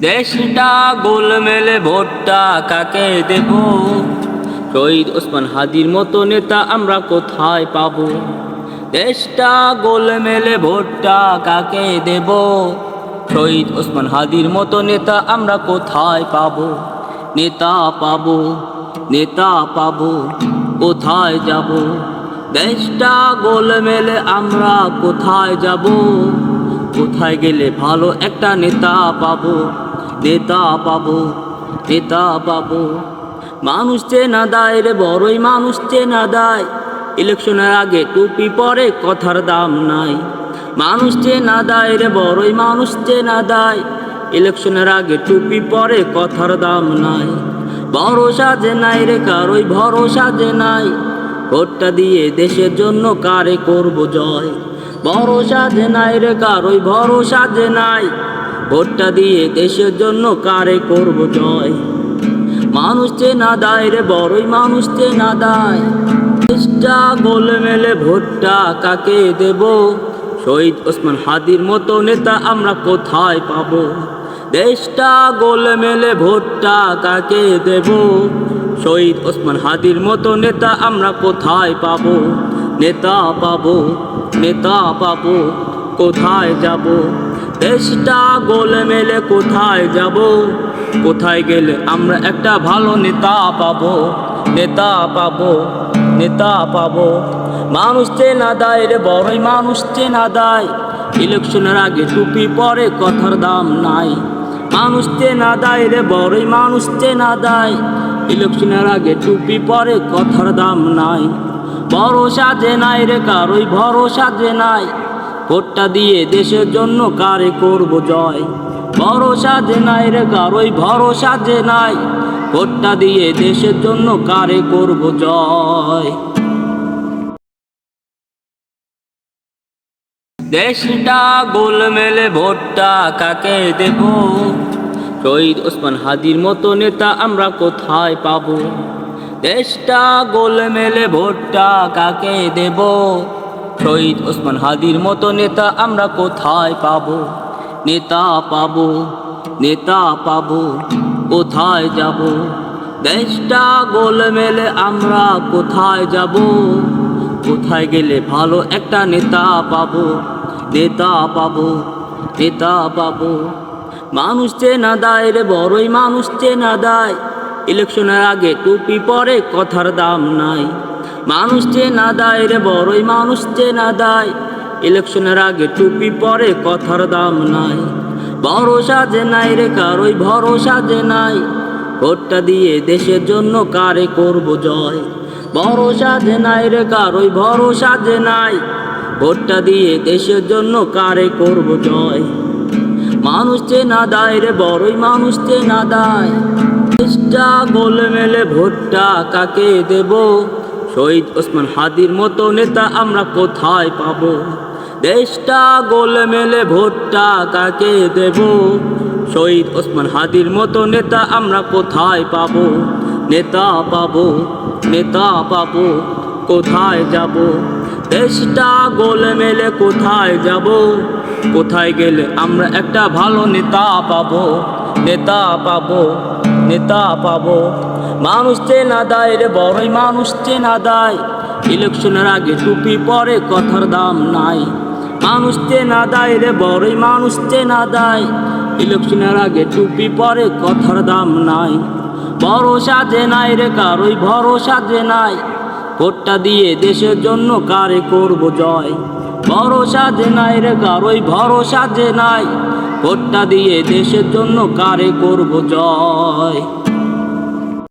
দেশটা গোলমেলে ভোটটা কাকে দেব? শহীদ ওসমান হাদির মতো নেতা আমরা কোথায় পাব? দেশটা গোলমেলে ভোটটা কাকে দেব? শহীদ ওসমান হাদির মতো নেতা আমরা কোথায় পাব? নেতা পাব নেতা পাব, কোথায় যাব? দেশটা গোলমেলে আমরা কোথায় যাব? কোথায় গেলে ভালো একটা নেতা পাবো? নেতা পাবো নেতা পাবো মানুষ চেনা দায় রে বড়ই মানুষ চেনা দায়। ইলেকশনের আগে টুপি পরে কথার দাম নাই। মানুষ চেনা দায় রে বড়ই মানুষ চেনা দায়। ইলেকশনের আগে টুপি পরে কথার দাম নাই। ভরসা যে নাই রে কারোই ভরসা যে নাই। ভোটটা দিয়ে দেশের জন্য কারে করব জয়? ভরসা যে নাই রে কারোই ভরসা যে নাই। ভোটটা দিয়ে দেশের জন্য কারে করব জয়? মানুষ চেনা দায় রে, বড়ই মানুষ চেনা দায়। দেশটা গোলে মেলে ভোটটা কাকে দেব? শহীদ ওসমান হাদির মতো নেতা আমরা কোথায় পাব? দেশটা গোলে মেলে ভোটটা কাকে দেব? শহীদ ওসমান হাদির মতো নেতা আমরা কোথায় পাব? নেতা পাব নেতা পাব, কোথায় যাব? দেশটা গোলে মেলে কোথায় যাব? কোথায় গেলে আমরা একটা ভালো নেতা পাবো? নেতা পাবো? নেতা পাবো? মানুষ চেনা দায় রে বড়ই মানুষ চেনা দায়। ইলেকশনের আগে টুপি পরে কথার দাম নাই। মানুষ চেনা দায় রে বড়ই মানুষ চেনা দায়। ইলেকশনের আগে টুপি পরে কথার দাম নাই। ভরসা যে নাই রে কারোই ভরসা যে নাই। ভোটটা দিয়ে দেশের জন্য কারে করব জয়? ভরসা যে নাই রে কারোই ভরসা যে নাই। ভোটটা দিয়ে দেশের জন্য কারে করব জয়? দেশটা গোলমেলে ভোটটা কাকে দেব? শহীদ ওসমান হাদির মতো নেতা আমরা কোথায় পাবো? দেশটা গোলমেলে ভোটটা কাকে দেব? শহীদ ওসমান হাদির মতো নেতা আমরা কোথায় পাবো? নেতা পাবো নেতা পাবো, কোথায় যাব? দেশটা গোলমেলে আমরা কোথায় যাব? কোথায় গেলে ভালো একটা নেতা পাবো? নেতা পাবো নেতা পাবো। মানুষ চেনা দায় রে, বড়ই মানুষ চেনা দায়। ইলেকশনের আগে টুপি পরে কথার দাম নাই। মানুষ যে না দায় রে বড়ই মানুষ যে না দায়। ইলেকশনের আগে টুপি পরে কথার দাম নাই। ভরসা যে নাই রে কারোই ভরসা যে নাই। ভোটটা দিয়ে দেশের জন্য কারে করব জয়? ভরসা যে নাই রে কারোই ভরসা যে নাই। ভোটটা দিয়ে দেশের জন্য কারে করব জয়? মানুষ যে না দায় রে বড়ই মানুষ চেনা দায়। দেশটা গোলে মেলে ভোটটা কাকে দেব? শহীদ ওসমান হাদির মতো নেতা আমরা কোথায় পাবো? দেশটা গোলে মেলে ভোটটা কাকে দেব? শহীদ ওসমান হাদির মতো নেতা আমরা কোথায় পাব? নেতা পাব নেতা পাব, কোথায় যাব? দেশটা গোলে মেলে কোথায় যাব? কোথায় গেলে আমরা একটা ভালো নেতা পাবো? নেতা পাবো নেতা পাবো। মানুষ চেনা দায় রে বড়ই মানুষ চেনা দায়। ইলেকশনের আগে টুপি পরে কথার দাম নাই। মানুষ চেনা দায় রে বড়ই মানুষ চেনা দায়। ইলেকশনের আগে টুপি পরে কথার দাম নাই। ভরসা যে নাই রে কারোই ভরসা যে নাই। ভোটটা দিয়ে দেশের জন্য কারে করব জয়? ভরসা যে নাই রে কারোই ভরসা যে নাই। ভোটটা দিয়ে দেশের জন্য কারে করব জয়?